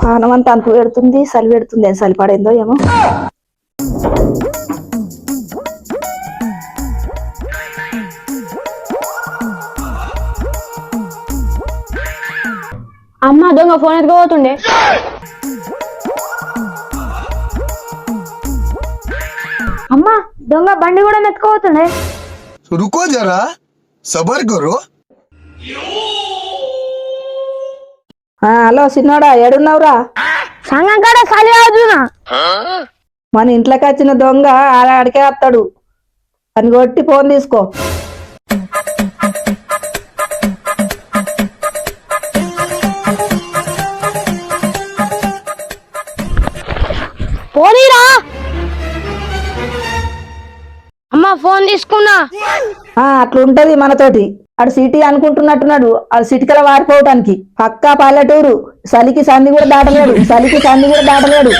పానం అంతా అనుకు పెడుతుంది చలి పెడుతుంది ఏం చలి పడేందో ఏమో. అమ్మ దొంగ ఫోన్ ఎత్తుకోబోతుండే అమ్మా దొంగ బండి కూడా మెతుకోవుతుండే రుకో జరా సబర్ గురు. హలో సిన్నోడా ఎడున్నావురా సంగం కాడ సలి అర్జునా మన ఇంట్లోకి వచ్చిన దొంగ ఆడికే వస్తాడు. అని కొట్టి ఫోన్ తీసుకో. పోనీరా. అమ్మ ఫోన్ తీసుకున్నా. ఆ అట్లుంటది మనతోటి. అడు సిటీ అనుకుంటున్నట్టున్నాడు. ఆ సిటికల వారిపోవటానికి. పక్కా పల్లెటూరు. చలికి సంది కూడా దాటలేడు. చలికి సంది కూడా దాటలేడు.